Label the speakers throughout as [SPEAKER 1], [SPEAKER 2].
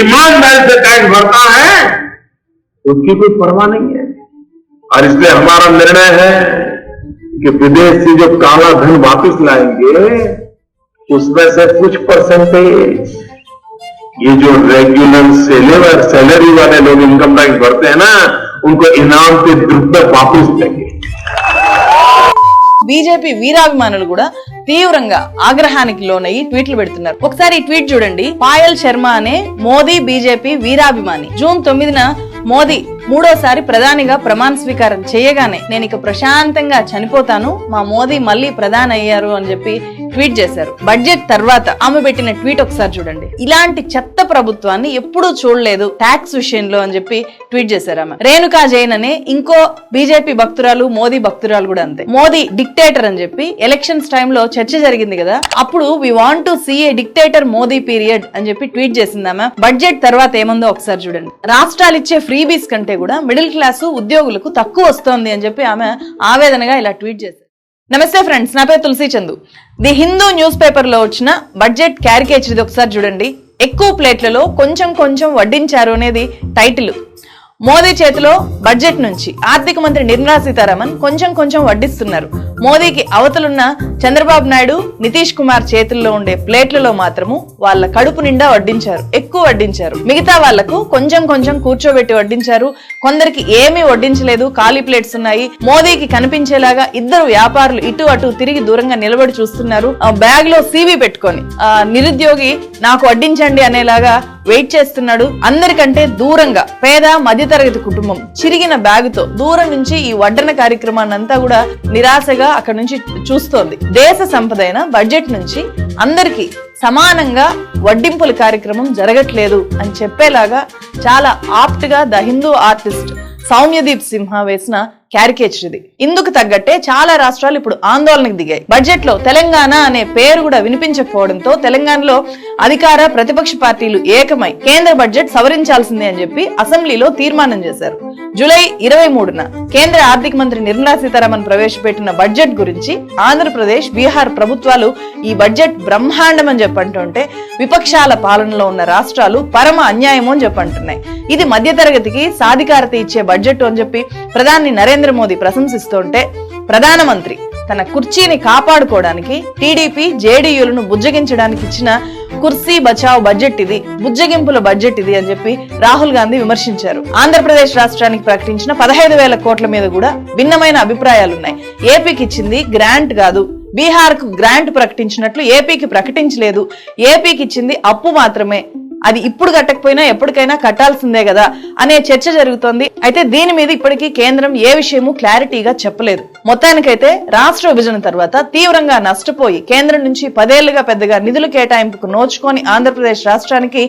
[SPEAKER 1] ईमानदारी से टैक्स भरता है, उसकी कोई परवाह नहीं है। और इसलिए हमारा निर्णय है कि विदेश से जो काला धन वापस लाएँगे, उसमें से कुछ परसेंटेज ये जो रेगुलर सैलरी सैलरी वाले लोग इनकम टैक्स भरते हैं ना, उनको इनाम के रूप में वापस देंगे।
[SPEAKER 2] బీజేపీ వీరాభిమానులు కూడా తీవ్రంగా ఆగ్రహానికి లోనయ్యి ట్వీట్లు పెడుతున్నారు. ఒకసారి ఈ ట్వీట్ చూడండి. పాయల్ శర్మ అనే మోదీ బీజేపీ వీరాభిమాని. జూన్ తొమ్మిదిన మోదీ మూడోసారి ప్రధానిగా ప్రమాణ స్వీకారం చేయగానే నేను ఇక ప్రశాంతంగా చనిపోతాను. మా మోదీ మళ్ళీ ప్రధాని అయ్యారు అని చెప్పి ట్వీట్ చేశారు. బడ్జెట్ తర్వాత ఆమె పెట్టిన ట్వీట్ ఒకసారి చూడండి. ఇలాంటి చెత్త ప్రభుత్వాన్ని ఎప్పుడూ చూడలేదు ట్యాక్స్ విషయంలో అని చెప్పి ట్వీట్ చేశారు ఆమె. రేణుకా జైన్ అనే ఇంకో బీజేపీ భక్తురాలు మోదీ భక్తురాలు కూడా అంతే. మోదీ డిక్టేటర్ అని చెప్పి ఎలక్షన్స్ టైంలో చర్చ జరిగింది కదా అప్పుడు we want to see a dictator Modi period అని చెప్పి ట్వీట్ చేసింది ఆమె. బడ్జెట్ తర్వాత ఏముందో ఒకసారి చూడండి. రాష్ట్రాలు ఇచ్చే ఫ్రీబీస్ కంటే కూడా మిడిల్ క్లాసు ఉద్యోగులకు తక్కువ వస్తోంది అని చెప్పి ఆమె ఆవేదనగా ఇలా ట్వీట్ చేశారు నమస్తే ఫ్రెండ్స్ నా పేరు తులసి చందు. ది హిందూ న్యూస్ పేపర్లో వచ్చిన బడ్జెట్ క్యారికేచర్ ఒకసారి చూడండి. ఎక్కువ ప్లేట్లలో కొంచెం కొంచెం వడ్డించారు అనేది టైటిల్. మోదీ చేతిలో బడ్జెట్ నుంచి ఆర్థిక మంత్రి నిర్మలా సీతారామన్ కొంచెం కొంచెం వడ్డిస్తున్నారు. మోదీకి అవతలున్న చంద్రబాబు నాయుడు నితీష్ కుమార్ చేతుల్లో ఉండే ప్లేట్లలో మాత్రము వాళ్ళ కడుపు నిండా వడ్డించారు. ఎక్కువ వడ్డించారు. మిగతా వాళ్ళకు కొంచెం కొంచెం కూర్చోబెట్టి వడ్డించారు. కొందరికి ఏమీ వడ్డించలేదు. ఖాళీ ప్లేట్స్ ఉన్నాయి. మోదీకి కనిపించేలాగా ఇద్దరు వ్యాపారులు ఇటు అటు తిరిగి దూరంగా నిలబడి చూస్తున్నారు. ఆ బ్యాగ్లో సీవీ పెట్టుకొని నిరుద్యోగి నాకు వడ్డించండి అనేలాగా వెయిట్ చేస్తున్నాడు. అందరికంటే దూరంగా పేద మధ్యతరగతి కుటుంబం చిరిగిన బ్యాగుతో దూరం నుంచి ఈ వడ్డన కార్యక్రమాన్ని అంతా కూడా నిరాశగా అక్కడ నుంచి చూస్తోంది. దేశ సంపద బడ్జెట్ నుంచి అందరికీ సమానంగా వడ్డింపుల కార్యక్రమం జరగట్లేదు అని చెప్పేలాగా చాలా ఆప్ట్గా ద హిందూ ఆర్టిస్ట్ సౌమ్యదీప్ సింహ వేసిన క్యారికేచర్ ఇది ఇందుకు తగ్గట్టే చాలా రాష్ట్రాలు ఇప్పుడు ఆందోళనకు దిగాయి. బడ్జెట్లో తెలంగాణ అనే పేరు కూడా వినిపించకపోవడంతో తెలంగాణలో అధికార ప్రతిపక్ష పార్టీలు ఏకమై కేంద్ర బడ్జెట్ సవరించాల్సిందే అని చెప్పి అసెంబ్లీలో తీర్మానం చేశారు. జూలై ఇరవై మూడున కేంద్ర ఆర్థిక మంత్రి నిర్మలా సీతారామన్ ప్రవేశపెట్టిన బడ్జెట్ గురించి ఆంధ్రప్రదేశ్ బీహార్ ప్రభుత్వాలు ఈ బడ్జెట్ బ్రహ్మాండం అని చెప్పంటుంటే విపక్షాల పాలనలో ఉన్న రాష్ట్రాలు పరమ అన్యాయము అని చెప్పంటున్నాయి. ఇది మధ్యతరగతికి సాధికారత ఇచ్చే బడ్జెట్ అని చెప్పి ప్రధాని నరేంద్ర నరేంద్ర మోదీ ప్రశంసిస్తుంటే ప్రధానమంత్రి తన కుర్చీని కాపాడుకోవడానికి టీడీపీ జేడీయూలను బుజ్జగించడానికి ఇచ్చిన కుర్సీ బచావ్ బడ్జెట్ ఇది బుజ్జగింపుల బడ్జెట్ ఇది అని చెప్పి రాహుల్ గాంధీ విమర్శించారు. ఆంధ్రప్రదేశ్ రాష్ట్రానికి ప్రకటించిన పదహైదు వేల కోట్ల మీద కూడా భిన్నమైన అభిప్రాయాలున్నాయి. ఏపీకి ఇచ్చింది గ్రాంట్ కాదు. బీహార్కు గ్రాంట్ ప్రకటించినట్లు ఏపీకి ప్రకటించలేదు. ఏపీకి ఇచ్చింది అప్పు మాత్రమే. అది ఇప్పుడు కట్టకపోయినా ఎప్పటికైనా కట్టాల్సిందే కదా అనే చర్చ జరుగుతోంది. అయితే దీని మీద ఇప్పటికీ కేంద్రం ఏ విషయము క్లారిటీగా చెప్పలేదు. మొత్తానికైతే రాష్ట్ర విభజన తర్వాత తీవ్రంగా నష్టపోయి కేంద్రం నుంచి పదేళ్ళుగా పెద్దగా నిధులు కేటాయింపుకు నోచుకొని ఆంధ్రప్రదేశ్ రాష్ట్రానికి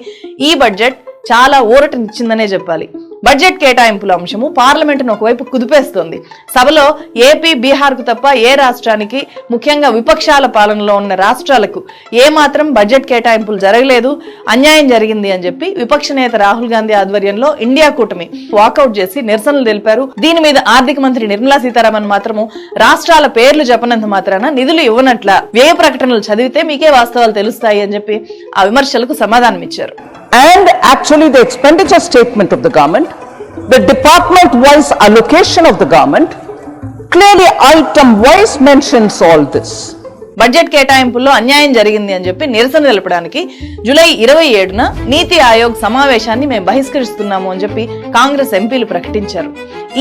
[SPEAKER 2] ఈ బడ్జెట్ చాలా ఊరటనిచ్చిందనే చెప్పాలి. బడ్జెట్ కేటాయింపుల అంశము పార్లమెంటును ఒకవైపు కుదిపేస్తోంది. సభలో ఏపీ బీహార్కు తప్ప ఏ రాష్ట్రానికి ముఖ్యంగా విపక్షాల పాలనలో ఉన్న రాష్ట్రాలకు ఏ మాత్రం బడ్జెట్ కేటాయింపులు జరగలేదు అన్యాయం జరిగింది అని చెప్పి విపక్ష నేత రాహుల్ గాంధీ ఆధ్వర్యంలో ఇండియా కూటమి వాకౌట్ చేసి నిరసనలు తెలిపారు. దీని మీద ఆర్థిక మంత్రి నిర్మలా సీతారామన్ మాత్రము రాష్ట్రాల పేర్లు చెప్పనంత మాత్రాన నిధులు ఇవ్వనట్ల వ్యయ ప్రకటనలు చదివితే మీకే వాస్తవాలు తెలుస్తాయి అని చెప్పి ఆ విమర్శలకు సమాధానం ఇచ్చారు
[SPEAKER 3] and actually the expenditure statement of the government, the department wise allocation of the government, clearly item wise mentions all this.
[SPEAKER 2] Budget కేటాయింపుల్లో అన్యాయం జరిగింది అని చెప్పి నిరసన తెలపడానికి జూలై ఇరవై ఏడున నీతి ఆయోగ్ సమావేశాన్ని మేము బహిష్కరిస్తున్నాము అని చెప్పి కాంగ్రెస్ ఎంపీలు ప్రకటించారు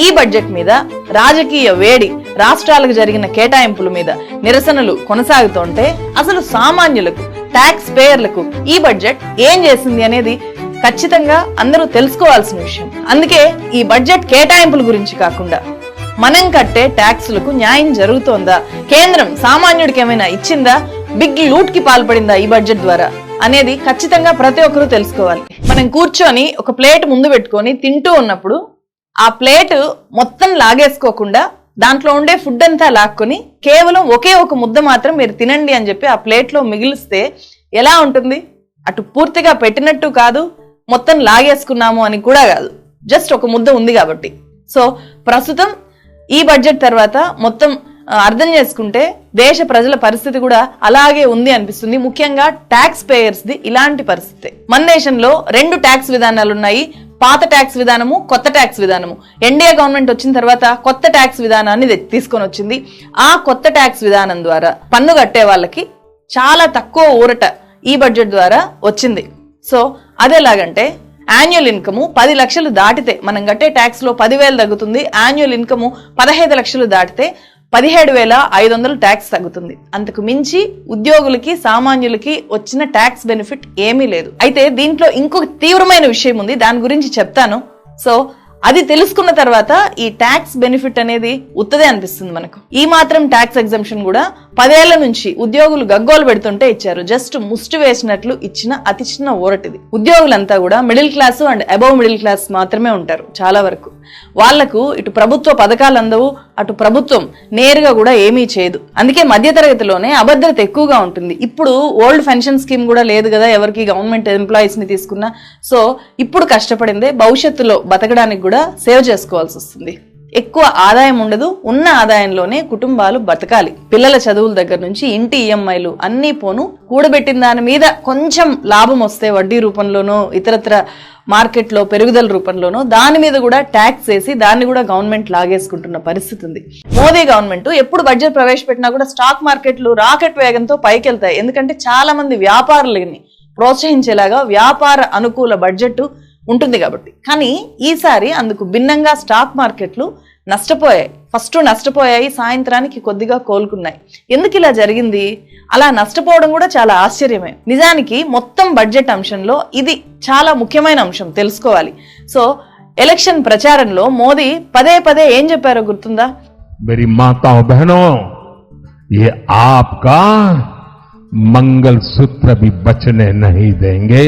[SPEAKER 2] ఈ బడ్జెట్ మీద రాజకీయ వేడి రాష్ట్రాలకు జరిగిన కేటాయింపుల మీద నిరసనలు కొనసాగుతుంటే అసలు సామాన్యులకు ట్యాక్స్ పేయర్లకు ఈ బడ్జెట్ ఏం చేసింది అనేది ఖచ్చితంగా అందరూ తెలుసుకోవాల్సిన విషయం. అందుకే ఈ బడ్జెట్ కేటాయింపుల గురించి కాకుండా మనం కట్టే ట్యాక్సులకు న్యాయం జరుగుతోందా? కేంద్రం సామాన్యుడికి ఏమైనా ఇచ్చిందా? బిగ్ లూట్కి పాల్పడిందా ఈ బడ్జెట్ ద్వారా? అనేది ఖచ్చితంగా ప్రతి ఒక్కరూ తెలుసుకోవాలి. మనం కూర్చొని ఒక ప్లేట్ ముందు పెట్టుకొని తింటూ ఉన్నప్పుడు ఆ ప్లేట్ మొత్తం లాగేసుకోకుండా దాంట్లో ఉండే ఫుడ్ అంతా లాక్కొని కేవలం ఒకే ఒక ముద్ద మాత్రం మీరు తినండి అని చెప్పి ఆ ప్లేట్లో మిగిలిస్తే ఎలా ఉంటుంది? అటు పూర్తిగా పెట్టినట్టు కాదు మొత్తం లాగేసుకున్నాము అని కూడా కాదు. జస్ట్ ఒక ముద్ద ఉంది కాబట్టి. సో ప్రస్తుతం ఈ బడ్జెట్ తర్వాత మొత్తం అర్థం చేసుకుంటే దేశ ప్రజల పరిస్థితి కూడా అలాగే ఉంది అనిపిస్తుంది. ముఖ్యంగా ట్యాక్స్ పేయర్స్ ది ఇలాంటి పరిస్థితి. మన దేశంలో రెండు ట్యాక్స్ విధానాలు ఉన్నాయి పాత ట్యాక్స్ విధానము కొత్త ట్యాక్స్ విధానము. ఎన్డీఏ గవర్నమెంట్ వచ్చిన తర్వాత కొత్త ట్యాక్స్ విధానాన్ని తీసుకొని వచ్చింది. ఆ కొత్త ట్యాక్స్ విధానం ద్వారా పన్ను కట్టే వాళ్ళకి చాలా తక్కువ ఊరట ఈ బడ్జెట్ ద్వారా వచ్చింది. సో అదేలాగంటే యాన్యువల్ ఇన్కమ్ పది లక్షలు దాటితే మనం కట్టే ట్యాక్స్లో పదివేలు తగ్గుతుంది. యాన్యువల్ ఇన్కమ్ పదహైదు లక్షలు దాటితే పదిహేడు వేల ఐదు వందలు ట్యాక్స్ తగ్గుతుంది. అంతకు మించి ఉద్యోగులకి సామాన్యులకి వచ్చిన ట్యాక్స్ బెనిఫిట్ ఏమీ లేదు. అయితే దీంట్లో ఇంకొక తీవ్రమైన విషయం ఉంది. దాని గురించి చెప్తాను. సో అది తెలుసుకున్న తర్వాత ఈ ట్యాక్స్ బెనిఫిట్ అనేది ఉత్తదే అనిపిస్తుంది మనకు. ఈ మాత్రం ట్యాక్స్ ఎగ్జంప్షన్ కూడా పదేళ్ళ నుంచి ఉద్యోగులు గగ్గోలు పెడుతుంటే ఇచ్చారు. జస్ట్ ముష్టి వేసినట్లు ఇచ్చిన అతి చిన్న ఊరటిది ఉద్యోగులంతా కూడా middle class and above middle class మాత్రమే ఉంటారు చాలా వరకు. వాళ్ళకు ఇటు ప్రభుత్వ పథకాలు అందవు అటు ప్రభుత్వం నేరుగా కూడా ఏమీ చేయదు. అందుకే మధ్యతరగతిలోనే అభద్రత ఎక్కువగా ఉంటుంది. ఇప్పుడు ఓల్డ్ పెన్షన్ స్కీమ్ కూడా లేదు కదా ఎవరికి గవర్నమెంట్ ఎంప్లాయీస్ని తీసుకున్నా. సో ఇప్పుడు కష్టపడిందే భవిష్యత్తులో బతకడానికి కూడా సేవ్ చేసుకోవాల్సి వస్తుంది. ఎక్కువ ఆదాయం ఉండదు ఉన్న ఆదాయంలోనే కుటుంబాలు బతకాలి. పిల్లల చదువుల దగ్గర నుంచి ఇంటి ఈఎంఐలు అన్నీ పోను. కూడబెట్టిన దాని మీద కొంచెం లాభం వస్తే వడ్డీ రూపంలోనో ఇతరత్ర మార్కెట్లో పెరుగుదల రూపంలోనో దాని మీద కూడా ట్యాక్స్ వేసి దాన్ని కూడా గవర్నమెంట్ లాగేసుకుంటున్న పరిస్థితి ఉంది. మోదీ గవర్నమెంట్ ఎప్పుడు బడ్జెట్ ప్రవేశపెట్టినా కూడా స్టాక్ మార్కెట్లు రాకెట్ వేగంతో పైకెళ్తాయి. ఎందుకంటే చాలా మంది వ్యాపారులని ప్రోత్సహించేలాగా వ్యాపార అనుకూల బడ్జెట్ ఉంటుంది కాబట్టి కానీ ఈసారి అందుకు భిన్నంగా స్టాక్ మార్కెట్లు నష్టపోయాయి ఫస్ట్ నష్టపోయాయి సాయంత్రానికి కొద్దిగా కోలుకున్నాయి ఎందుకు ఇలా జరిగింది అలా నష్టపోవడం కూడా చాలా ఆశ్చర్యమే నిజానికి మొత్తం బడ్జెట్ అంశంలో ఇది చాలా ముఖ్యమైన అంశం తెలుసుకోవాలి సో ఎలక్షన్ ప్రచారంలో మోదీ పదే పదే ఏం చెప్పారో గుర్తుందా
[SPEAKER 4] मेरी माताओं बहनों ये आपका मंगल सूत्र भी बचने नहीं देंगे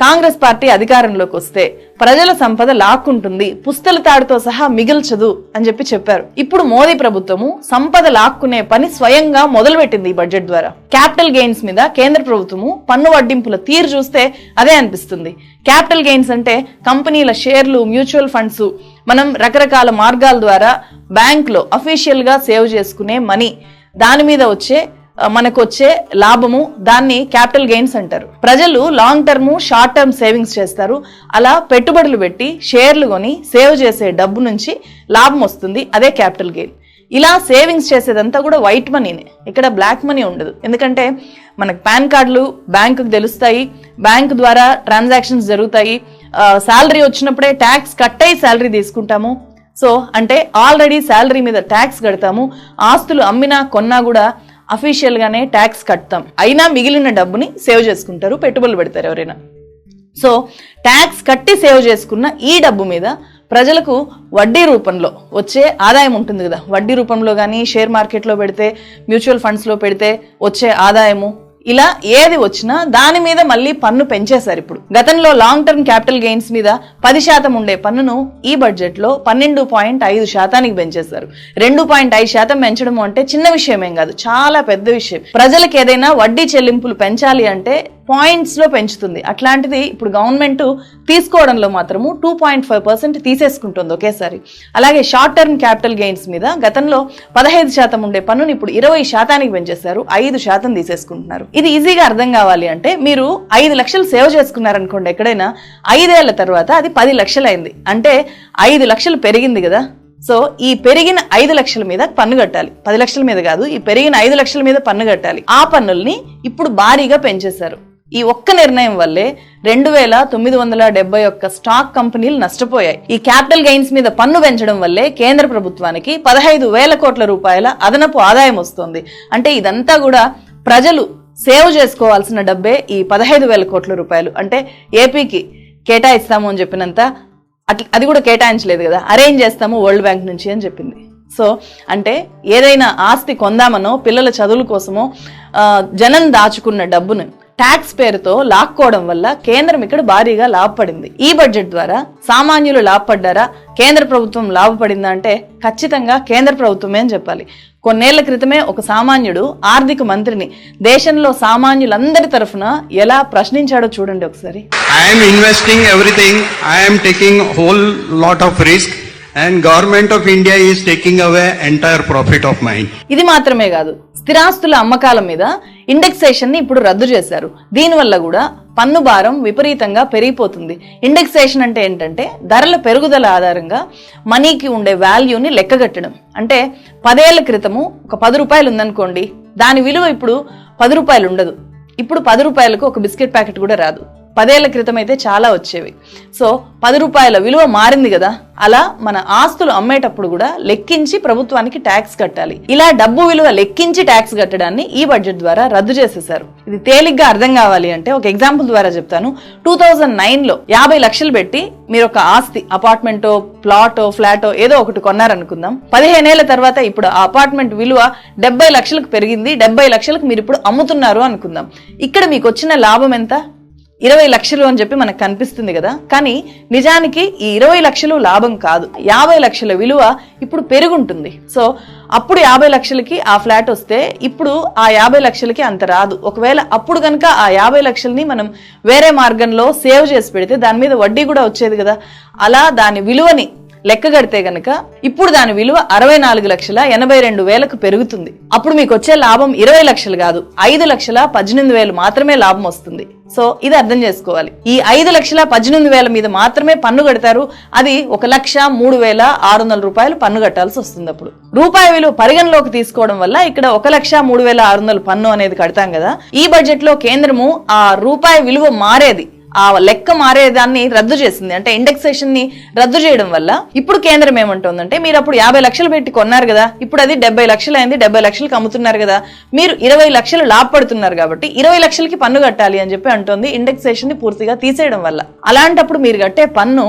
[SPEAKER 2] కాంగ్రెస్ పార్టీ అధికారంలోకి వస్తే ప్రజల సంపద లాక్కుంటుంది పుస్తల తాడుతో సహా మిగిల్చదు అని చెప్పి చెప్పారు ఇప్పుడు మోదీ ప్రభుత్వము సంపద లాక్కునే పని స్వయంగా మొదలుపెట్టింది ఈ బడ్జెట్ ద్వారా క్యాపిటల్ గెయిన్స్ మీద కేంద్ర ప్రభుత్వము పన్ను వడ్డింపుల తీరు చూస్తే అదే అనిపిస్తుంది క్యాపిటల్ గెయిన్స్ అంటే కంపెనీల షేర్లు మ్యూచువల్ ఫండ్స్ మనం రకరకాల మార్గాల ద్వారా బ్యాంక్ లో అఫీషియల్ గా సేవ్ చేసుకునే మనీ దాని మీద వచ్చే ఆ, మనకు వచ్చే లాభము దాన్ని క్యాపిటల్ గెయిన్స్ అంటారు. ప్రజలు long term short term savings చేస్తారు. అలా పెట్టుబడులు పెట్టి షేర్లు కొని సేవ్ చేసే డబ్బు నుంచి లాభం వస్తుంది అదే క్యాపిటల్ గెయిన్ ఇలా సేవింగ్స్ చేసేదంతా కూడా వైట్ మనీనే ఇక్కడ బ్లాక్ మనీ ఉండదు. ఎందుకంటే మనకు పాన్ కార్డులు బ్యాంకుకు తెలుస్తాయి. బ్యాంక్ ద్వారా ట్రాన్సాక్షన్స్ జరుగుతాయి. శాలరీ వచ్చినప్పుడే ట్యాక్స్ కట్ అయ్యి శాలరీ తీసుకుంటాము. సో అంటే ఆల్రెడీ శాలరీ మీద ట్యాక్స్ కడతాము. ఆస్తులు అమ్మినా కొన్నా కూడా అఫీషియల్గానే ట్యాక్స్ కడతాం. అయినా మిగిలిన డబ్బుని సేవ్ చేసుకుంటారు పెట్టుబడులు పెడతారు ఎవరైనా. సో ట్యాక్స్ కట్టి సేవ్ చేసుకున్న ఈ డబ్బు మీద ప్రజలకు వడ్డీ రూపంలో వచ్చే ఆదాయం ఉంటుంది కదా. వడ్డీ రూపంలో కానీ షేర్ మార్కెట్లో పెడితే మ్యూచువల్ ఫండ్స్లో పెడితే వచ్చే ఆదాయము ఇలా ఏది వచ్చినా దాని మీద మళ్ళీ పన్ను పెంచేశారు ఇప్పుడు. గతంలో లాంగ్ టర్మ్ క్యాపిటల్ గెయిన్స్ మీద పది శాతం ఉండే పన్నును ఈ బడ్జెట్లో పన్నెండు పాయింట్ ఐదు శాతానికి పెంచేశారు. రెండు పాయింట్ ఐదు శాతం పెంచడం అంటే చిన్న విషయం ఏం కాదు చాలా పెద్ద విషయం. ప్రజలకు ఏదైనా వడ్డీ చెల్లింపులు పెంచాలి అంటే పాయింట్స్లో పెంచుతుంది. అట్లాంటిది ఇప్పుడు గవర్నమెంట్ తీసుకోవడంలో మాత్రము టూ పాయింట్ ఫైవ్ పర్సెంట్ తీసేసుకుంటుంది ఒకేసారి. అలాగే షార్ట్ టర్మ్ క్యాపిటల్ గెయిన్స్ మీద గతంలో పదహైదు శాతం ఉండే పన్నుని ఇప్పుడు ఇరవై శాతానికి పెంచేశారు. ఐదు శాతం తీసేసుకుంటున్నారు. ఇది ఈజీగా అర్థం కావాలి అంటే మీరు ఐదు లక్షలు సేవ్ చేసుకున్నారనుకోండి ఎక్కడైనా ఐదేళ్ళ తర్వాత అది పది లక్షలైంది. అంటే ఐదు లక్షలు పెరిగింది కదా. సో ఈ పెరిగిన ఐదు లక్షల మీద పన్ను కట్టాలి. పది లక్షల మీద కాదు ఈ పెరిగిన ఐదు లక్షల మీద పన్ను కట్టాలి. ఆ పన్నుల్ని ఇప్పుడు భారీగా పెంచేశారు. ఈ ఒక్క నిర్ణయం వల్లే రెండు వేల తొమ్మిది వందల డెబ్బై ఒక్క స్టాక్ కంపెనీలు నష్టపోయాయి. ఈ క్యాపిటల్ గెయిన్స్ మీద పన్ను పెంచడం వల్లే కేంద్ర ప్రభుత్వానికి పదహైదు వేల కోట్ల రూపాయల అదనపు ఆదాయం వస్తుంది. అంటే ఇదంతా కూడా ప్రజలు సేవ్ చేసుకోవాల్సిన డబ్బే ఈ పదహైదు వేల కోట్ల రూపాయలు. అంటే ఏపీకి కేటాయిస్తాము అని చెప్పినంత అట్లా అది కూడా కేటాయించలేదు కదా. అరేంజ్ చేస్తాము వరల్డ్ బ్యాంక్ నుంచి అని చెప్పింది. సో అంటే ఏదైనా ఆస్తి కొందామనో పిల్లల చదువుల కోసమో జనం దాచుకున్న డబ్బును ట్యాక్స్ పేరుతో లాక్కోవడం వల్ల కేంద్రం ఇక్కడ భారీగా లాభపడింది. ఈ బడ్జెట్ ద్వారా సామాన్యులు లాభపడ్డారా? కేంద్ర ప్రభుత్వం లాభపడిందా అంటే ఖచ్చితంగా కేంద్ర ప్రభుత్వమే అని చెప్పాలి. కొన్నేళ్ళ క్రితమే ఒక సామాన్యుడు ఆర్థిక మంత్రిని దేశంలో సామాన్యులందరి తరఫున ఎలా ప్రశ్నించాడో చూడండి ఒకసారి.
[SPEAKER 5] Investing everything. I am taking whole lot of risk and government of India is taking away entire profit of mine.
[SPEAKER 2] ఇది మాత్రమే కాదు. స్థిరాస్తుల అమ్మకాల మీద ఇండెక్సేషన్ని ఇప్పుడు రద్దు చేశారు. దీనివల్ల కూడా పన్ను భారం విపరీతంగా పెరిగిపోతుంది. ఇండెక్సేషన్ అంటే ఏంటంటే ధరల పెరుగుదల ఆధారంగా మనీకి ఉండే వాల్యూని లెక్కగట్టడం. అంటే పదేళ్ళ క్రితము ఒక పది రూపాయలు ఉందనుకోండి దాని విలువ ఇప్పుడు పది రూపాయలు ఉండదు. ఇప్పుడు పది రూపాయలకు ఒక బిస్కెట్ ప్యాకెట్ కూడా రాదు. పదేళ్ళ క్రితం అయితే చాలా వచ్చేవి. సో పది రూపాయల విలువ మారింది కదా? అలా మన ఆస్తులు అమ్మేటప్పుడు కూడా లెక్కించి ప్రభుత్వానికి ట్యాక్స్ కట్టాలి. ఇలా డబ్బు విలువ లెక్కించి ట్యాక్స్ కట్టడాన్ని ఈ బడ్జెట్ ద్వారా రద్దు చేసేశారు. ఇది తేలిగ్గా అర్థం కావాలి అంటే ఒక ఎగ్జాంపుల్ ద్వారా చెప్తాను. టూ థౌజండ్ నైన్లో యాభై లక్షలు పెట్టి మీరు ఒక ఆస్తి అపార్ట్మెంటో ప్లాటో ఫ్లాటో ఏదో ఒకటి కొన్నారనుకుందాం. పదిహేనేళ్ళ తర్వాత ఇప్పుడు ఆ అపార్ట్మెంట్ విలువ డెబ్బై లక్షలకు పెరిగింది. డెబ్బై లక్షలకు మీరు ఇప్పుడు అమ్ముతున్నారు అనుకుందాం. ఇక్కడ మీకు వచ్చిన లాభం ఎంత? ఇరవై లక్షలు అని చెప్పి మనకు కనిపిస్తుంది కదా. కానీ నిజానికి ఈ ఇరవై లక్షలు లాభం కాదు. యాభై లక్షల విలువ ఇప్పుడు పెరుగుంటుంది. సో అప్పుడు యాభై లక్షలకి ఆ ఫ్లాట్ వస్తే ఇప్పుడు ఆ యాభై లక్షలకి అంత రాదు. ఒకవేళ అప్పుడు కనుక ఆ యాభై లక్షలని మనం వేరే మార్గంలో సేవ్ చేసి పెడితే దాని మీద వడ్డీ కూడా వచ్చేది కదా. అలా దాని విలువని లెక్క కడితే గనక ఇప్పుడు దాని విలువ అరవై నాలుగు లక్షల ఎనభై రెండు వేలకు పెరుగుతుంది. అప్పుడు మీకు వచ్చే లాభం ఇరవై లక్షలు కాదు. ఐదు లక్షల పద్దెనిమిది వేలు మాత్రమే లాభం వస్తుంది. సో ఇది అర్థం చేసుకోవాలి. ఈ ఐదు లక్షల పద్దెనిమిది వేల మీద మాత్రమే పన్ను కడతారు. అది ఒక లక్ష మూడు వేల ఆరు వందల రూపాయలు పన్ను కట్టాల్సి వస్తుంది అప్పుడు. రూపాయి విలువ పరిగణలోకి తీసుకోవడం వల్ల ఇక్కడ ఒక లక్ష మూడు వేల ఆరు వందల పన్ను అనేది కడతాం కదా. ఈ బడ్జెట్లో కేంద్రము ఆ రూపాయి విలువ మారేది. ఆ లెక్క మారేదాన్ని రద్దు చేసింది. అంటే ఇండెక్సేషన్ని రద్దు చేయడం వల్ల ఇప్పుడు కేంద్రం ఏమంటుందంటే మీరు అప్పుడు యాభై లక్షలు పెట్టి కొన్నారు కదా ఇప్పుడు అది డెబ్బై లక్షలు అయింది డెబ్బై లక్షలకు అమ్ముతున్నారు కదా మీరు ఇరవై లక్షలు లాభపడుతున్నారు కాబట్టి ఇరవై లక్షలకి పన్ను కట్టాలి అని చెప్పి అంటోంది ఇండెక్సేషన్ని పూర్తిగా తీసేయడం వల్ల. అలాంటప్పుడు మీరు కట్టే పన్ను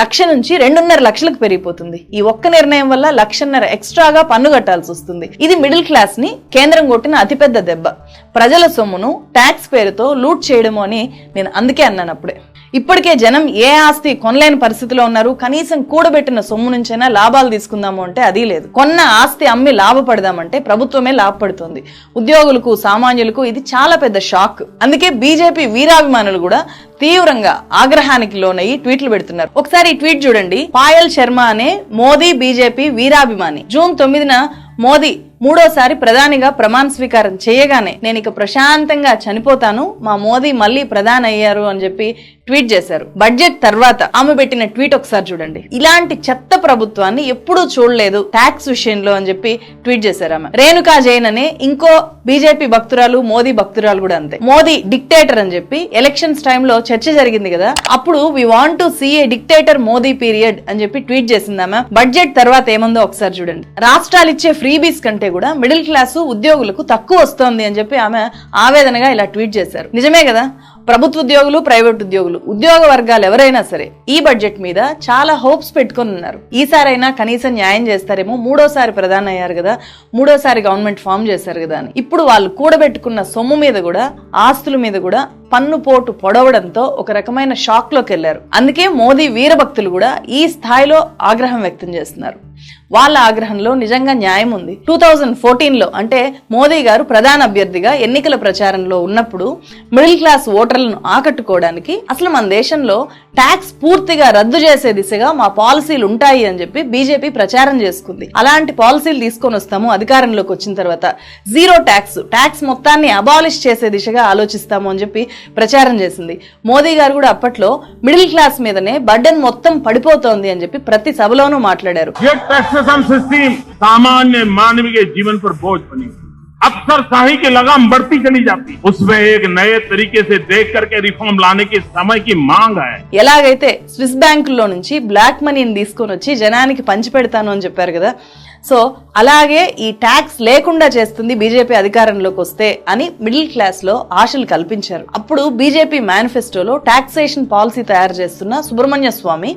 [SPEAKER 2] లక్ష నుంచి రెండున్నర లక్షలకు పెరిగిపోతుంది. ఈ ఒక్క నిర్ణయం వల్ల లక్షన్నర ఎక్స్ట్రాగా పన్ను కట్టాల్సి వస్తుంది. ఇది మిడిల్ క్లాస్ని కేంద్రం కొట్టిన అతిపెద్ద దెబ్బ. ప్రజల సొమ్మును ట్యాక్స్ పేరుతో లూట్ చేయడము అని నేను అందుకే అన్నాను అప్పుడే. ఇప్పటికే జనం ఏ ఆస్తి కొనలేని పరిస్థితిలో ఉన్నారు. కనీసం కూడబెట్టిన సొమ్ము నుంచైనా లాభాలు తీసుకుందాము అంటే అది లేదు. కొన్న ఆస్తి అమ్మి లాభపడదామంటే ప్రభుత్వమే లాభపడుతుంది. ఉద్యోగులకు సామాన్యులకు ఇది చాలా పెద్ద షాక్ అందుకే బీజేపీ వీరాభిమానులు కూడా తీవ్రంగా ఆగ్రహానికి లోనయ్యి ట్వీట్లు పెడుతున్నారు. ఒకసారి ఈ ట్వీట్ చూడండి. పాయల్ శర్మ అనే మోదీ బీజేపీ వీరాభిమాని. జూన్ తొమ్మిదిన మోదీ మూడోసారి ప్రధానిగా ప్రమాణ స్వీకారం చేయగానే నేను ఇక ప్రశాంతంగా చనిపోతాను మా మోదీ మళ్ళీ ప్రధాని అయ్యారు అని చెప్పి ట్వీట్ చేశారు. బడ్జెట్ తర్వాత ఆమె పెట్టిన ట్వీట్ ఒకసారి చూడండి. ఇలాంటి చెత్త ప్రభుత్వాన్ని ఎప్పుడూ చూడలేదు ట్యాక్స్ విషయంలో అని చెప్పి ట్వీట్ చేశారు ఆమె. రేణుకా జైన్ అనే ఇంకో బీజేపీ భక్తురాలు మోదీ భక్తురాలు కూడా అంతే. మోదీ డిక్టేటర్ అని చెప్పి ఎలక్షన్స్ టైంలో చర్చ జరిగింది కదా అప్పుడు we want to see a dictator Modi period అని చెప్పి ట్వీట్ చేసింది ఆమె. బడ్జెట్ తర్వాత ఏముందో ఒకసారి చూడండి. రాష్ట్రాలు ఇచ్చే ఫ్రీబీస్ కంటే కూడా మిడిల్ క్లాసు ఉద్యోగులకు తక్కువ వస్తోంది అని చెప్పి ఆమె ఆవేదనగా ఇలా ట్వీట్ చేశారు. నిజమే కదా? ప్రభుత్వ ఉద్యోగులు ప్రైవేట్ ఉద్యోగులు ఉద్యోగ వర్గాలు ఎవరైనా సరే ఈ బడ్జెట్ మీద చాలా హోప్స్ పెట్టుకొని ఉన్నారు. ఈసారైనా కనీసం న్యాయం చేస్తారేమో మూడోసారి ప్రధాని అయ్యారు కదా మూడోసారి గవర్నమెంట్ ఫామ్ చేశారు కదా అని. ఇప్పుడు వాళ్ళు కూడబెట్టుకున్న సొమ్ము మీద కూడా ఆస్తుల మీద కూడా పన్ను పోటు పొడవడంతో ఒక రకమైన షాక్లోకి వెళ్ళారు అందుకే మోదీ వీరభక్తులు కూడా ఈ స్థాయిలో ఆగ్రహం వ్యక్తం చేస్తున్నారు. వాళ్ళ ఆగ్రహంలో నిజంగా న్యాయం ఉంది. టూ థౌజండ్ ఫోర్టీన్లో అంటే మోదీ గారు ప్రధాన అభ్యర్థిగా ఎన్నికల ప్రచారంలో ఉన్నప్పుడు మిడిల్ క్లాస్ ఓటర్లను ఆకట్టుకోవడానికి అసలు మన దేశంలో ట్యాక్స్ పూర్తిగా రద్దు చేసే దిశగా మా పాలసీలు ఉంటాయి అని చెప్పి బీజేపీ ప్రచారం చేసుకుంది. అలాంటి పాలసీలు తీసుకొని వస్తాము అధికారంలోకి వచ్చిన తర్వాత జీరో ట్యాక్స్ ట్యాక్స్ మొత్తాన్ని అబాలిష్ చేసే దిశగా ఆలోచిస్తాము అని చెప్పి ప్రచారం చేసింది. మోదీ గారు కూడా అప్పట్లో మిడిల్ క్లాస్ మీదనే బర్డెన్ మొత్తం పడిపోతోంది అని చెప్పి ప్రతి సభలోనూ మాట్లాడారు.
[SPEAKER 6] टैक्सेशन सिस्टम सामान्य मानव के जीवन पर बोझ बनी अक्सर शाही की लगाम बढ़ती चली जाती उसमें एक नए तरीके से देख करके रिफॉर्म लाने की समय की मांग है
[SPEAKER 2] ఎలాగైతే స్విస్ బ్యాంకుల్లో నుంచి బ్లాక్ మనీని తీసుకొని వచ్చి జనానికి పంచి పెడతాను అని చెప్పారు కదా సో అలాగే ఈ ట్యాక్స్ లేకుండా చేస్తుంది బీజేపీ అధికారంలోకి వస్తే అని మిడిల్ క్లాస్లో ఆశలు కల్పించారు. అప్పుడు బీజేపీ మేనిఫెస్టోలో టాక్సేషన్ పాలసీ తయారు చేస్తున్న సుబ్రహ్మణ్య స్వామి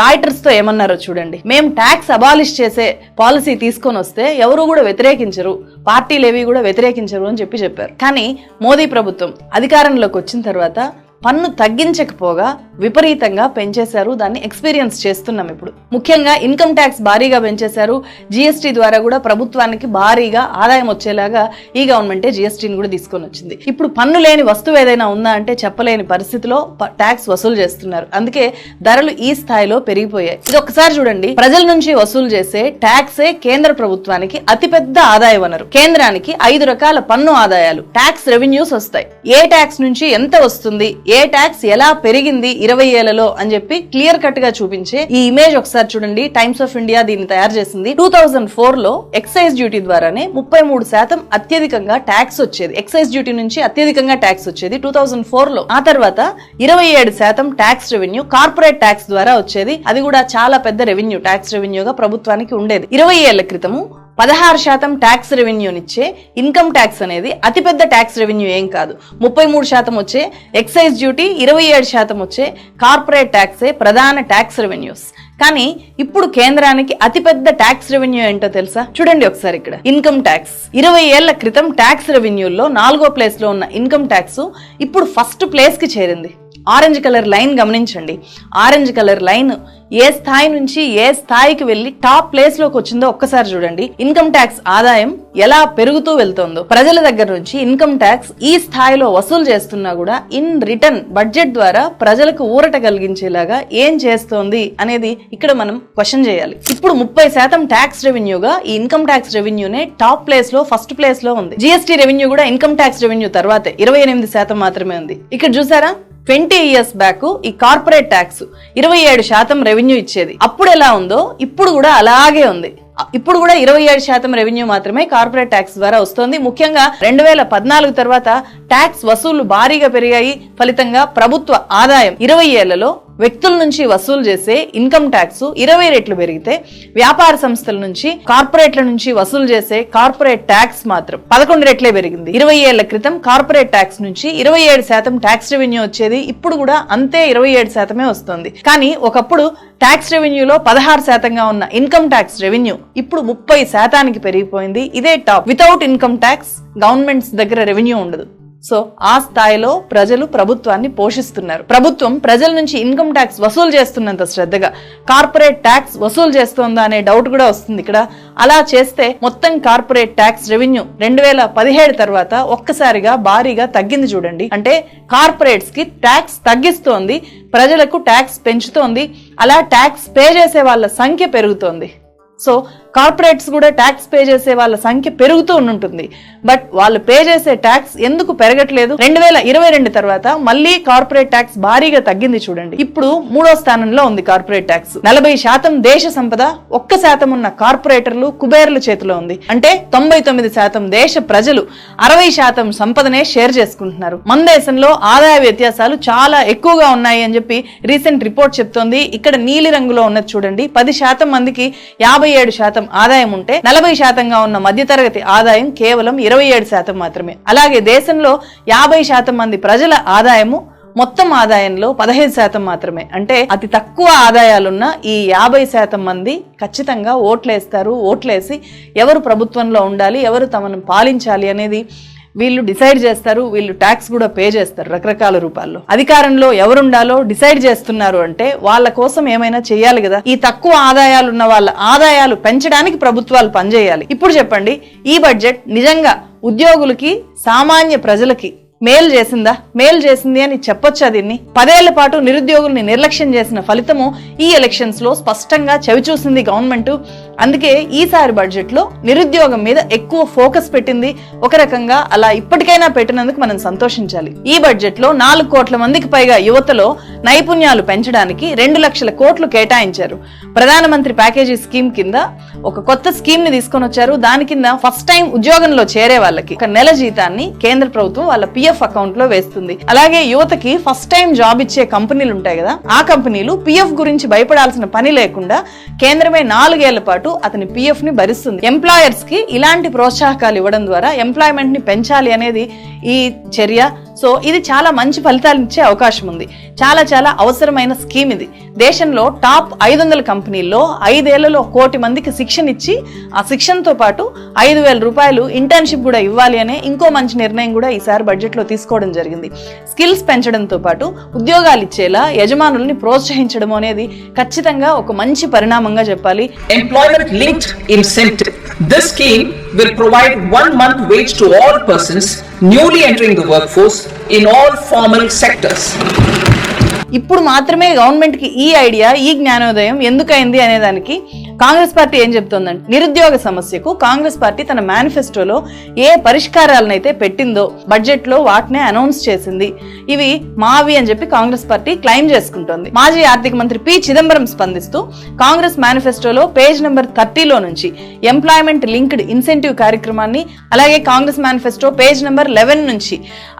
[SPEAKER 2] రాయిటర్స్తో ఏమన్నారో చూడండి. మేము ట్యాక్స్ అబాలిష్ చేసే పాలసీ తీసుకొని వస్తే ఎవరు కూడా వ్యతిరేకించరు పార్టీలు ఏవి కూడా వ్యతిరేకించరు అని చెప్పి చెప్పారు. కానీ మోదీ ప్రభుత్వం అధికారంలోకి వచ్చిన తర్వాత పన్ను తగ్గించకపోగా విపరీతంగా పెంచేశారు. దాన్ని ఎక్స్పీరియన్స్ చేస్తున్నాం ఇప్పుడు. ముఖ్యంగా ఇన్కమ్ ట్యాక్స్ భారీగా పెంచేశారు. జిఎస్టీ ద్వారా కూడా ప్రభుత్వానికి భారీగా ఆదాయం వచ్చేలాగా ఈ గవర్నమెంటే జిఎస్టీని కూడా తీసుకొని వచ్చింది. ఇప్పుడు పన్ను లేని వస్తువు ఏదైనా ఉందా అంటే చెప్పలేని పరిస్థితిలో ట్యాక్స్ వసూలు చేస్తున్నారు. అందుకే ధరలు ఈ స్థాయిలో పెరిగిపోయాయి. ఇది ఒకసారి చూడండి. ప్రజల నుంచి వసూలు చేసే ట్యాక్సే కేంద్ర ప్రభుత్వానికి అతిపెద్ద ఆదాయ వనరు. కేంద్రానికి ఐదు రకాల పన్ను ఆదాయాలు. ట్యాక్స్ రెవెన్యూస్ వస్తాయి. ఏ ట్యాక్స్ నుంచి ఎంత వస్తుంది? ఏ ట్యాక్స్ ఎలా పెరిగింది? ఇరవై ఏళ్ళలో అని చెప్పి క్లియర్ కట్గా చూపించే ఈ ఇమేజ్ ఒకసారి చూడండి. టైమ్స్ ఆఫ్ ఇండియా దీన్ని తయారు చేసింది. టూ థౌజండ్ ఫోర్లో ఎక్సైజ్ డ్యూటీ ద్వారానే ముప్పై మూడు శాతం అత్యధికంగా ట్యాక్స్ వచ్చేది. ఎక్సైజ్ డ్యూటీ నుంచి అత్యధికంగా ట్యాక్స్ వచ్చేది టూ థౌజండ్ ఫోర్లో. ఆ తర్వాత ఇరవై ఏడు శాతం ట్యాక్స్ రెవెన్యూ కార్పొరేట్ ట్యాక్స్ ద్వారా వచ్చేది. అది కూడా చాలా పెద్ద రెవెన్యూ ట్యాక్స్ రెవెన్యూగా ప్రభుత్వానికి ఉండేది. ఇరవై ఏళ్ళ క్రితము పదహారు శాతం ట్యాక్స్ రెవెన్యూనిచ్చే ఇన్కమ్ ట్యాక్స్ అనేది అతిపెద్ద ట్యాక్స్ రెవెన్యూ ఏం కాదు. ముప్పై మూడు శాతం వచ్చే ఎక్సైజ్ డ్యూటీ ఇరవై ఏడు శాతం వచ్చే కార్పొరేట్ ట్యాక్సే ప్రధాన ట్యాక్స్ రెవెన్యూస్. కానీ ఇప్పుడు కేంద్రానికి అతిపెద్ద ట్యాక్స్ రెవెన్యూ ఏంటో తెలుసా? చూడండి ఒకసారి ఇక్కడ. Income tax. ఇరవై ఏళ్ళ క్రితం ట్యాక్స్ రెవెన్యూల్లో నాలుగో ప్లేస్లో ఉన్న ఇన్కమ్ ట్యాక్స్ ఇప్పుడు ఫస్ట్ ప్లేస్కి చేరింది. ఆరెంజ్ కలర్ లైన్ గమనించండి. ఆరెంజ్ కలర్ లైన్ ఏ స్థాయి నుంచి ఏ స్థాయికి వెళ్ళి టాప్ ప్లేస్లోకి వచ్చిందో ఒక్కసారి చూడండి. ఇన్కమ్ ట్యాక్స్ ఆదాయం ఎలా పెరుగుతూ వెళ్తోందో ప్రజల దగ్గర నుంచి ఇన్కమ్ ట్యాక్స్ ఈ స్థాయిలో వసూలు చేస్తున్నా కూడా ఇన్ రిటర్న్ బడ్జెట్ ద్వారా ప్రజలకు ఊరట కలిగించేలాగా ఏం చేస్తోంది అనేది ఇక్కడ మనం క్వశ్చన్ చేయాలి. ఇప్పుడు ముప్పై శాతం ట్యాక్స్ రెవెన్యూగా ఈ ఇన్కమ్ ట్యాక్స్ రెవెన్యూనే టాప్ ప్లేస్లో ఫస్ట్ ప్లేస్లో ఉంది. జిఎస్టీ రెవెన్యూ కూడా ఇన్కమ్ ట్యాక్స్ రెవెన్యూ తర్వాతే ఇరవై ఎనిమిది శాతం మాత్రమే ఉంది. ఇక్కడ చూసారా? ట్వంటీ ఇయర్స్ బ్యాక్ ఈ కార్పొరేట్ ట్యాక్స్ ఇరవై ఏడు శాతం రెవెన్యూ ఇచ్చేది. అప్పుడు ఎలా ఉందో ఇప్పుడు కూడా అలాగే ఉంది. ఇప్పుడు కూడా ఇరవై ఏడు శాతం రెవెన్యూ మాత్రమే కార్పొరేట్ ట్యాక్స్ ద్వారా వస్తోంది. ముఖ్యంగా రెండు వేల పద్నాలుగు తర్వాత ట్యాక్స్ వసూళ్ళు భారీగా పెరిగాయి. ఫలితంగా ప్రభుత్వ ఆదాయం ఇరవై ఏళ్ళలో వ్యక్తుల నుంచి వసూలు చేసే ఇన్కమ్ ట్యాక్స్ ఇరవై రెట్లు పెరిగితే వ్యాపార సంస్థల నుంచి కార్పొరేట్ల నుంచి వసూలు చేసే కార్పొరేట్ ట్యాక్స్ మాత్రం పదకొండు రెట్లే పెరిగింది. ఇరవై ఏళ్ళ క్రితం కార్పొరేట్ ట్యాక్స్ నుంచి ఇరవై ఏడు శాతం ట్యాక్స్ రెవెన్యూ వచ్చేది. ఇప్పుడు కూడా అంతే ఇరవై ఏడు శాతమే వస్తుంది. కానీ ఒకప్పుడు ట్యాక్స్ రెవెన్యూలో పదహారు శాతంగా ఉన్న ఇన్కమ్ ట్యాక్స్ రెవెన్యూ ఇప్పుడు ముప్పై శాతానికి పెరిగిపోయింది. ఇదే top. Without income tax governments దగ్గర రెవెన్యూ ఉండదు. సో ఆ స్థాయిలో ప్రజలు ప్రభుత్వాన్ని పోషిస్తున్నారు. ప్రభుత్వం ప్రజల నుంచి ఇన్కమ్ ట్యాక్స్ వసూలు చేస్తున్నంత శ్రద్ధగా కార్పొరేట్ ట్యాక్స్ వసూలు చేస్తోందా అనే డౌట్ కూడా వస్తుంది ఇక్కడ. అలా చేస్తే మొత్తం కార్పొరేట్ ట్యాక్స్ రెవెన్యూ రెండు వేల పదిహేడు తర్వాత ఒక్కసారిగా భారీగా తగ్గింది చూడండి. అంటే కార్పొరేట్స్కి ట్యాక్స్ తగ్గిస్తోంది ప్రజలకు ట్యాక్స్ పెంచుతోంది అలా ట్యాక్స్ పే చేసే వాళ్ళ సంఖ్య పెరుగుతోంది. సో కార్పొరేట్స్ కూడా ట్యాక్స్ పే చేసే వాళ్ళ సంఖ్య పెరుగుతూ ఉంటుంది బట్ వాళ్ళు పే చేసే ట్యాక్స్ ఎందుకు పెరగట్లేదు? రెండు వేల ఇరవై రెండు తర్వాత మళ్ళీ కార్పొరేట్ ట్యాక్స్ భారీగా తగ్గింది చూడండి. ఇప్పుడు మూడో స్థానంలో ఉంది కార్పొరేట్ ట్యాక్స్ నలభై శాతం దేశ సంపద ఒక్క శాతం ఉన్న కార్పొరేటర్లు కుబేర్ల చేతిలో ఉంది. అంటే తొంభై తొమ్మిది శాతం దేశ ప్రజలు అరవై శాతం సంపదనే షేర్ చేసుకుంటున్నారు. మన దేశంలో ఆదాయ వ్యత్యాసాలు చాలా ఎక్కువగా ఉన్నాయి అని చెప్పి రీసెంట్ రిపోర్ట్ చెప్తోంది. ఇక్కడ నీలి రంగులో ఉన్నది చూడండి. పది శాతం మందికి యాభై ఏడు శాతం ఆదాయం ఉంటే నలభై శాతంగా ఉన్న మధ్యతరగతి ఆదాయం కేవలం ఇరవై ఏడు శాతం మాత్రమే. అలాగే దేశంలో యాభై శాతం మంది ప్రజల ఆదాయము మొత్తం ఆదాయంలో పదహైదు శాతం మాత్రమే. అంటే అతి తక్కువ ఆదాయాలున్న ఈ యాభై శాతం మంది ఖచ్చితంగా ఓట్లేస్తారు. ఓట్లేసి ఎవరు ప్రభుత్వంలో ఉండాలి ఎవరు తమను పాలించాలి అనేది వీళ్ళు డిసైడ్ చేస్తారు వీళ్ళు ట్యాక్స్ కూడా పే చేస్తారు రకరకాల రూపాల్లో. అధికారంలో ఎవరుండాలో డిసైడ్ చేస్తున్నారు అంటే వాళ్ళ కోసం ఏమైనా చేయాలి కదా. ఈ తక్కువ ఆదాయాలు ఉన్న వాళ్ళ ఆదాయాలు పెంచడానికి ప్రభుత్వాలు పనిచేయాలి. ఇప్పుడు చెప్పండి ఈ బడ్జెట్ నిజంగా ఉద్యోగులకి సామాన్య ప్రజలకి మేలు చేసిందా? మేలు చేసింది అని చెప్పొచ్చా దీన్ని? పదేళ్ళ పాటు నిరుద్యోగుల్ని నిర్లక్ష్యం చేసిన ఫలితము ఈ ఎలక్షన్స్లో స్పష్టంగా చవిచూసింది గవర్నమెంట్ అందుకే ఈసారి బడ్జెట్లో నిరుద్యోగం మీద ఎక్కువ ఫోకస్ పెట్టింది ఒక రకంగా అలా ఇప్పటికైనా పెట్టినందుకు మనం సంతోషించాలి. ఈ బడ్జెట్లో నాలుగు కోట్ల మందికి పైగా యువతలో నైపుణ్యాలు పెంచడానికి రెండు లక్షల కోట్లు కేటాయించారు. ప్రధానమంత్రి ప్యాకేజీ స్కీమ్ కింద ఒక కొత్త స్కీమ్ని తీసుకొని వచ్చారు. దాని కింద ఫస్ట్ టైం ఉద్యోగంలో చేరే వాళ్ళకి ఒక నెల జీతాన్ని కేంద్ర ప్రభుత్వం వాళ్ళ పిఎఫ్ అకౌంట్లో వేస్తుంది. అలాగే యువతకి ఫస్ట్ టైం జాబ్ ఇచ్చే కంపెనీలు ఉంటాయి కదా ఆ కంపెనీలు పిఎఫ్ గురించి భయపడాల్సిన పని లేకుండా కేంద్రమే నాలుగేళ్ళ పాటు అతని పిఎఫ్ని భరిస్తుంది. ఎంప్లాయర్స్కి ఇలాంటి ప్రోత్సాహకాలు ఇవ్వడం ద్వారా ఎంప్లాయ్మెంట్ని పెంచాలి అనేది ఈ చర్య. సో ఇది చాలా మంచి ఫలితాలు ఇచ్చే అవకాశం ఉంది. చాలా చాలా అవసరమైన స్కీమ్ ఇది. దేశంలో టాప్ ఐదు వందల కంపెనీల్లో ఐదేళ్ళలో కోటి మందికి శిక్షణ ఇచ్చి ఆ శిక్షణతో పాటు ఐదు వేల రూపాయలు ఇంటర్న్షిప్ కూడా ఇవ్వాలి అనే ఇంకో మంచి నిర్ణయం కూడా ఈసారి బడ్జెట్లో తీసుకోవడం జరిగింది. స్కిల్స్ పెంచడంతో పాటు ఉద్యోగాలు ఇచ్చేలా యజమానుల్ని ప్రోత్సహించడం అనేది ఖచ్చితంగా ఒక మంచి పరిణామంగా చెప్పాలి.
[SPEAKER 3] Employment linked incentive this scheme will provide one month wage to all persons newly entering the workforce in all formal sectors.
[SPEAKER 2] ఇప్పుడు మాత్రమే గవర్నమెంట్కి ఈ ఐడియా ఈ జ్ఞానోదయం ఎందుకైంది అనే దానికి కాంగ్రెస్ పార్టీ ఏం చెప్తోందంటే నిరుద్యోగ సమస్యకు కాంగ్రెస్ పార్టీ తన మేనిఫెస్టోలో ఏ పరిష్కారాలనైతే పెట్టిందో బడ్జెట్లో వాటినే అనౌన్స్ చేసింది. ఇవి మావి అని చెప్పి కాంగ్రెస్ పార్టీ క్లెయిమ్ చేసుకుంటోంది. మాజీ ఆర్థిక మంత్రి పి చిదంబరం స్పందిస్తూ కాంగ్రెస్ మేనిఫెస్టోలో పేజ్ నెంబర్ థర్టీలో నుంచి ఎంప్లాయ్మెంట్ లింక్డ్ ఇన్సెంటివ్ కార్యక్రమాన్ని అలాగే Congress manifesto page number eleven నుంచి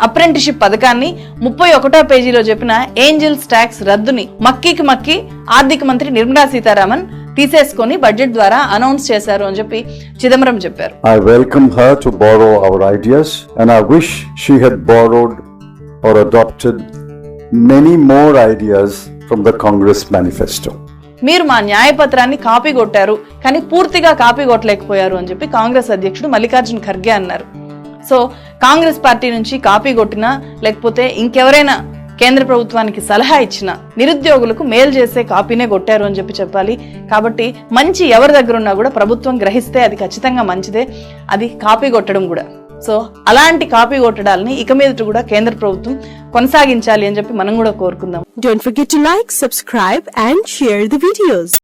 [SPEAKER 2] అప్రెంటిషిప్ పథకాన్ని ముప్పై ఒకటో పేజీలో చెప్పిన ఏంజల్స్ ట్యాక్స్ రద్దుని మక్కీకి మక్కి ఆర్థిక మంత్రి నిర్మలా సీతారామన్ తీసేసుకొని బడ్జెట్ ద్వారా అనౌన్స్ చేశారు అని చెప్పి చిదంబరం చెప్పారు
[SPEAKER 7] I welcome her to borrow our ideas, and I wish she had borrowed or adopted many more ideas from the Congress manifesto.
[SPEAKER 2] మీరు మా న్యాయపత్రాన్ని కాపీ కొట్టారు కానీ పూర్తిగా కాపీ కొట్టలేకపోయారు అని చెప్పి కాంగ్రెస్ అధ్యక్షుడు మల్లికార్జున్ ఖర్గే అన్నారు సో కాంగ్రెస్ పార్టీ నుంచి కాపీ కొట్టినా లేకపోతే ఇంకెవరైనా కేంద్ర ప్రభుత్వానికి సలహా ఇచ్చిన నిరుద్యోగులకు మేలు చేసే కాపీనే కొట్టారు అని చెప్పి చెప్పాలి. కాబట్టి మంచి ఎవరి దగ్గర ఉన్నా కూడా ప్రభుత్వం గ్రహిస్తే అది ఖచ్చితంగా మంచిదే. అది కాపీ కొట్టడం కూడా. సో అలాంటి కాపీ కొట్టడాలని ఇక మీదట కూడా కేంద్ర ప్రభుత్వం కొనసాగించాలి అని చెప్పి మనం కూడా కోరుకుందాం.
[SPEAKER 8] Don't forget to like, subscribe and share the.